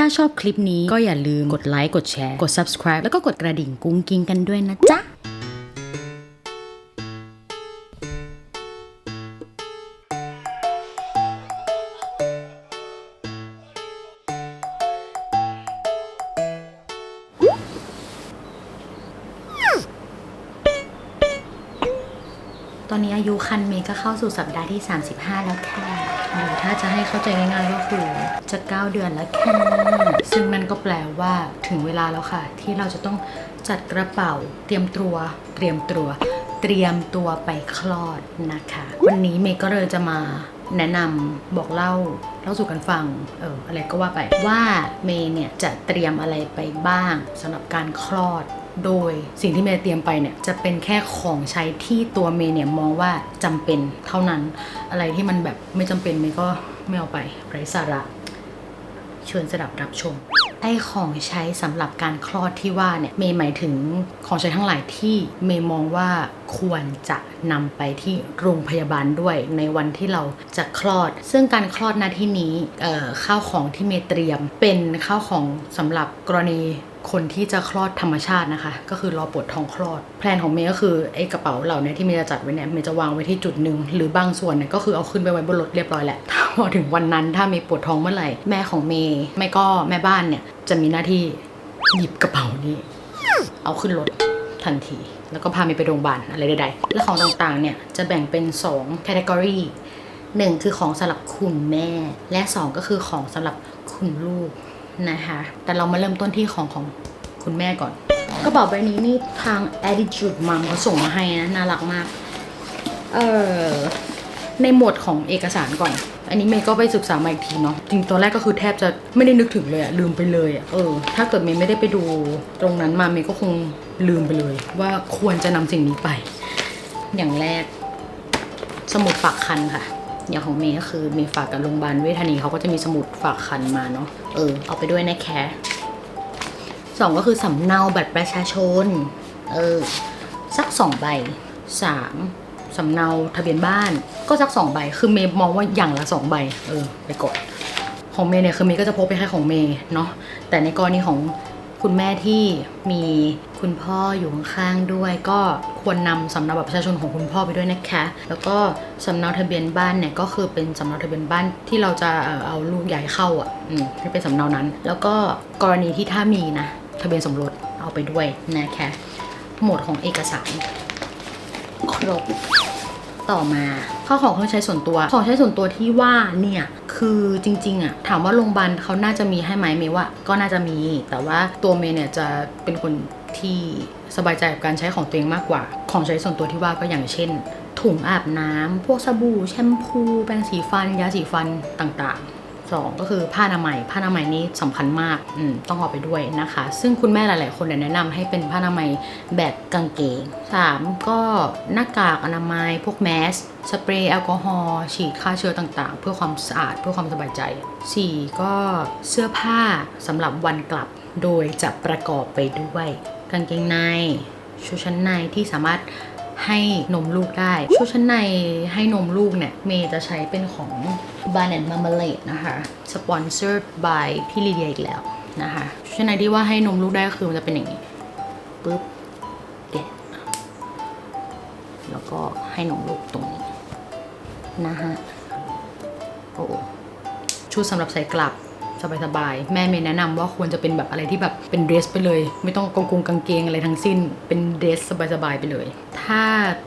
ถ้าชอบคลิปนี้ก็อย่าลืมกดไลค์กดแชร์ กด subscribe แล้วก็กดกระดิ่งกุ้งกิ้งกันด้วยนะจ๊ะตอนนี้อายุคันเมย์ก็เข้าสู่สัปดาห์ที่ 35 แล้วค่ะหรือถ้าจะให้เข้าใจง่ายๆก็คือ จะ 9 เดือนแล้วค่ะ ซึ่งนั่นก็แปลว่าถึงเวลาแล้วค่ะ ที่เราจะต้องจัดกระเป๋าเตรียมตัว เตรียมตัว เตรียมตัวไปคลอดนะคะ วันนี้เมย์ก็เลยจะมาแนะนำบอกเล่าเล่าสู่กันฟังเอออะไรก็ว่าไปว่าเมย์เนี่ยจะเตรียมอะไรไปบ้างสำหรับการคลอดโดยสิ่งที่เมย์เตรียมไปเนี่ยจะเป็นแค่ของใช้ที่ตัวเมย์เนี่ยมองว่าจำเป็นเท่านั้น อะไรที่มันแบบไม่จำเป็นเมย์ก็ไม่เอาไปไร้สาระ เชิญสดับรับชมไอของใช้สำหรับการคลอดที่ว่าเนี่ยเมย์หมายถึงของใช้ทั้งหลายที่เมย์มองว่าควรจะนำไปที่โรงพยาบาลด้วยในวันที่เราจะคลอด ซึ่งการคลอดนาที่นี้ข้าวของที่เมย์เตรียมเป็นข้าวของสำหรับกรณี คนที่จะคลอดธรรมชาตินะคะ ก็คือรอปวดท้องคลอด แพลนของเมย์ก็คือไอ้กระเป๋าเหล่านี้ที่เมย์จะจัดไว้เนี่ยเมย์จะวางไว้ที่จุดหนึ่งหรือบางส่วนเนี่ยก็คือเอาขึ้นไปไว้บนรถเรียบร้อยแหละถ้าพอถึงวันนั้นถ้าเมย์ปวดท้องเมื่อไหร่แม่ของเมย์ไม่ก็แม่บ้านเนี่ยจะมีหน้าที่หยิบกระเป๋านี้ เอาขึ้นรถทันที แล้วก็พาเมย์ไปโรงพยาบาลอะไรใดๆและของต่างๆเนี่ยจะแบ่งเป็น2 category หนึ่งคือของสำหรับคุณแม่ และ 2 ก็คือของสำหรับคุณลูก นะคะแต่เรามาเริ่มต้นที่ของของคุณแม่ก่อนกระเป๋าใบนี้นี่ทาง attitude mom เขาส่งมาให้นะน่ารักมาก เออในหมวดของเอกสารก่อน อันนี้เมย์ก็ไปศึกษามาอีกทีเนาะจริงตอนแรกก็คือแทบจะไม่ได้นึกถึงเลยอะลืมไปเลยอะเออ ถ้าเกิดเมย์ไม่ได้ไปดูตรงนั้นมาเมย์ก็คงลืมไปเลย ว่าควรจะนำสิ่งนี้ไป อย่างแรก สมุดฝากคันค่ะ อย่างของเมย์ก็คือเมย์ฝากกับโรงพยาบาลเวชธานีเขาก็จะมีสมุดฝากคันมาเนาะเออเอาไปด้วยนะแคสองก็คือสำเนาบัตรประชาชนเออสักสองใบสามสำเนาทะเบียนบ้านก็สักสองใบ คือเมย์มองว่าอย่างละสองใบ เออ ไปกด ของเมย์เนี่ยคือเมย์ก็จะพกไปแค่ของเมย์เนาะแต่ในกรณีของคุณแม่ที่มี คุณพ่ออยู่ข้างๆด้วย ก็ควรนำสำเนาบัตรประชาชนของคุณพ่อไปด้วยนะคะ แล้วก็สำเนาทะเบียนบ้านเนี่ยก็คือเป็นสำเนาทะเบียนบ้านที่เราจะเอาลูกย้ายเข้าอะอืมให้เป็นสำเนานั้น แล้วก็กรณีที่ถ้ามีนะทะเบียนสมรสเอาไปด้วยนะคะหมวดของเอกสารครบต่อมาข้าของเครื่องใช้ส่วนตัวของใช้ส่วนตัวที่ว่าเนี่ยคือจริงๆอะถามว่าโรงพยาบาลเขาน่าจะมีให้ไหมเมย์ว่าก็น่าจะมี แต่ว่าตัวเมย์เนี่ยจะเป็นคน ที่สบายใจกับการใช้ของตัวเองมากกว่า ของใช้ส่วนตัวที่ว่าก็อย่างเช่น ถุงอาบน้ำพวกสบู่แชมพูแปรงสีฟัน ยาสีฟันต่างๆสองก็คือผ้าอนามัยผ้าอนามัยนี้สำคัญมากอืมต้องเอาไปด้วยนะคะ ซึ่งคุณแม่หลาย ๆ คนแนะนำให้เป็นผ้าอนามัยแบบกางเกงสามก็หน้ากากอนามัย พวกแมสสเปรย์แอลกอฮอล์ฉีดฆ่าเชื้อต่างๆ เพื่อความสะอาดเพื่อความสบายใจสี่ก็เสื้อผ้าสำหรับวันกลับ โดยจะประกอบไปด้วย กางเกงในชุดชั้นในที่สามารถให้นมลูกได้ ชุดชั้นในให้นมลูกเนี่ย เมย์จะใช้เป็นของ b a n and Marmalade นะคะ sponsored by พี่ลีเดียอีกแล้วนะคะ ชุดชั้นในที่ว่าให้นมลูกได้ก็คือมันจะเป็นอย่างนี้ปุ๊บเด็ดแล้วก็ให้นมลูกตรงนี้นะฮะโอ้ชุดสำหรับใส่กลับ สบายๆ แม่เมย์แนะนำว่าควรจะเป็นแบบอะไรที่แบบเป็นเดรสไปเลย ไม่ต้องกางกงกางเกงอะไรทั้งสิ้น เป็นเดรสสบายๆไปเลย ถ้า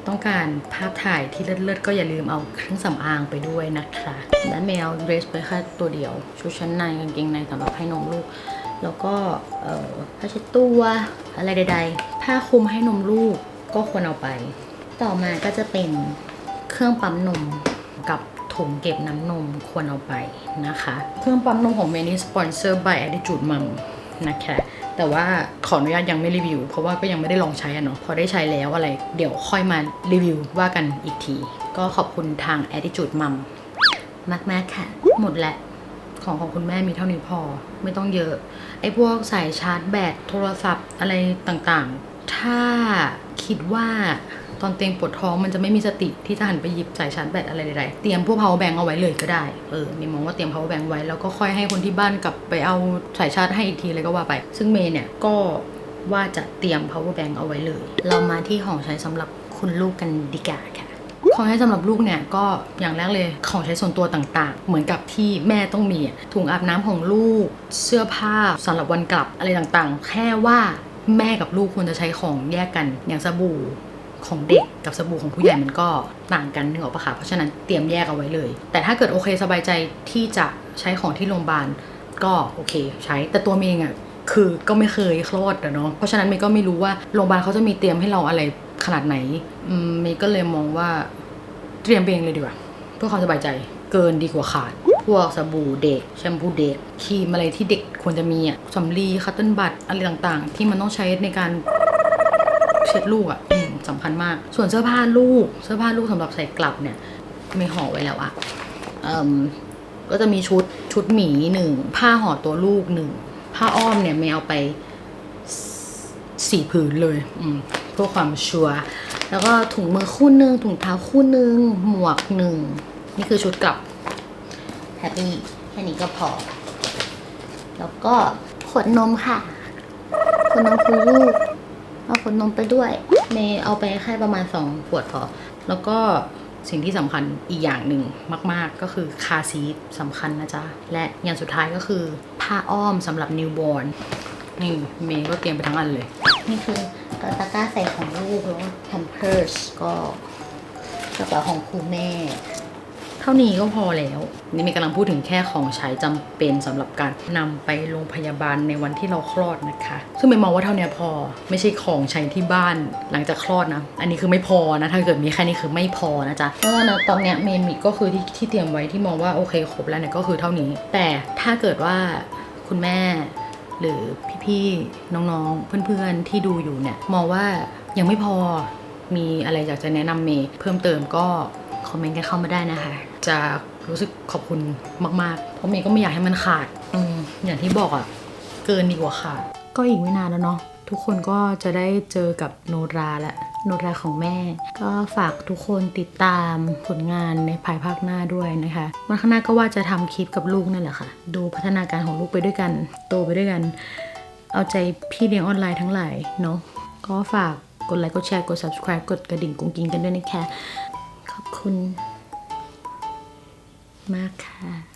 ต้องการภาพถ่ายที่เลิศๆก็อย่าลืมเอาเครื่องสำอางไปด้วยนะคะและเมย์เอาเดรสไปแค่ตัวเดียวชุดชั้นในกางเกงในสำหรับให้นมลูกแล้วก็ผ้าเช็ดตัวอะไรใด ๆ ผ้าคลุมให้นมลูกก็ควรเอาไป ต่อมาก็จะเป็นเครื่องปั๊มนมกับ ถุงเก็บน้ำนมควรเอาไปนะคะ เครื่องปั๊มนมของเมนี่สปอนเซอร์ by Attitude Mom นะคะแต่ว่าขออนุญาตยังไม่รีวิว เพราะว่าก็ยังไม่ได้ลองใช้อะเนาะพอได้ใช้แล้วอะไร เดี๋ยวค่อยมารีวิวว่ากันอีกที ก็ขอบคุณทาง Attitude Mom มากๆค่ะ หมดแล้วของของคุณแม่มีเท่านี้พอ ไม่ต้องเยอะ ไอ้พวกสายชาร์จแบตโทรศัพท์อะไรต่างๆ ถ้าคิดว่า ตอนเตียงปวดท้องมันจะไม่มีสติที่จะหันไปหยิบสายชาร์จแบตอะไรใดๆเตรียมพวก power bank เอาไว้เลยก็ได้เออเมย์มองว่าเตรียม power bank ไว้แล้วก็ค่อยให้คนที่บ้านกลับไปเอาสายชาร์จให้อีกทีเลยก็ว่าไป ซึ่งเมย์เนี่ยก็ว่าจะเตรียม power bank เอาไว้เลย เรามาที่ของใช้สำหรับคุณลูกกันดีกว่าค่ะของใช้สำหรับลูกเนี่ยก็อย่างแรกเลยของใช้ส่วนตัวต่างๆ เหมือนกับที่แม่ต้องมีถุงอาบน้ำของลูก เสื้อผ้าสำหรับวันกลับอะไรต่างๆ แค่ว่าแม่กับลูกควรจะใช้ของแยกกันอย่างสบู่ ของเด็กกับสบู่ของผู้ใหญ่มันก็ต่างกันนึกออกปะคะเพราะฉะนั้นเตรียมแยกเอาไว้เลย แต่ถ้าเกิดโอเคสบายใจที่จะใช้ของที่โรงพยาบาลก็โอเค ใช้แต่ตัวเมย์เองอะคือก็ไม่เคยคลอดอะเนาะเพราะฉะนั้นเมย์ก็ไม่รู้ว่าโรงพยาบาลเขาจะมีเตรียมให้เราอะไรขนาดไหนเมย์ก็เลยมองว่าเตรียมเองเลยดีกว่าเพื่อความสบายใจเกินดีกว่าขาด พวกสบู่เด็กแชมพูเด็กครีมอะไรที่เด็กควรจะมีอะสำลีคัตเติ้ลบัตอะไรต่างๆ ที่มันต้องใช้ในการเช็ดลูกอะ สำคัญมาก ส่วนเสื้อผ้าลูก เสื้อผ้าลูกสำหรับใส่กลับเนี่ยไม่ห่อไว้แล้วอะอก็จะมีชุดชุดหมีหนึ่งผ้าห่อตัวลูกหนึ่งผ้าอ้อมเนี่ยไม่เอาไปสี่ผืนเลยอืเพื่อความชัวร์แล้วก็ถุงมือคู่หนึ่งถุงเท้าคู่หนึ่งหมวกหนึ่งนี่คือชุดกลับแฮปปี้แค่นี้ก็พอ แล้วก็ขวดนมค่ะขวดนมคุณลูกเอาขวดนมไปด้วย เมย์เอาไปแค่ประมาณสองขวดพอ แล้วก็สิ่งที่สำคัญอีกอย่างหนึ่งมาก ๆ ก็คือคาซีทสำคัญนะจ๊ะ และอย่างสุดท้ายก็คือผ้าอ้อมสำหรับนิวบอร์นนี่เมย์ก็เตรียมไปทั้งอันเลย นี่คือตะกร้าใส่ของลูกแล้วก็แพมเพิร์สก็กระเป๋าของครูแม่ เท่านี้ก็พอแล้ว นี่มย์กำลังพูดถึงแค่ของใช้จำเป็นสำหรับการนำไปโรงพยาบาลในวันที่เราคลอดนะคะ ซึ่งเมย์มองว่าเท่านี้พอไม่ใช่ของใช้ที่บ้านหลังจากคลอดนะ อันนี้คือไม่พอนะ ถ้าเกิดมีแค่นี้คือไม่พอนะจ๊ะเพราะว่านะตอนเนี้ยเมมีก็คือที่ที่เตรียมไว้ที่มองว่าโอเคครบแล้วเนี่ยก็คือเท่านี้ แต่ถ้าเกิดว่าคุณแม่หรือพี่ๆน้องๆ เพื่อนๆที่ดูอยู่เนี่ยมองว่ายังไม่พอมีอะไรอยากจะแนะนำเมย์เพิ่มเติมก็ คอมเมนต์กันเข้ามาได้นะคะ จะรู้สึกขอบคุณมาก ๆ เพราะเมย์ก็ไม่อยากให้มันขาดอืมอย่างที่บอกอะเกินดีกว่าขาดก็อีกไม่นานแล้วเนาะทุกคนก็จะได้เจอกับโนราและโนราของแม่ ก็ฝากทุกคนติดตามผลงานในภายภาคหน้าด้วยนะคะวันข้างหน้าก็ว่าจะทำคลิปกับลูกนั่นแหละค่ะ ดูพัฒนาการของลูกไปด้วยกัน โตไปด้วยกัน เอาใจพี่เลี้ยงออนไลน์ทั้งหลายเนาะก็ฝากกดไลค์กดแชร์กด subscribe กดกระดิ่งกุ้งกิ้งกันด้วยนะคะ ขอบคุณมากค่ะ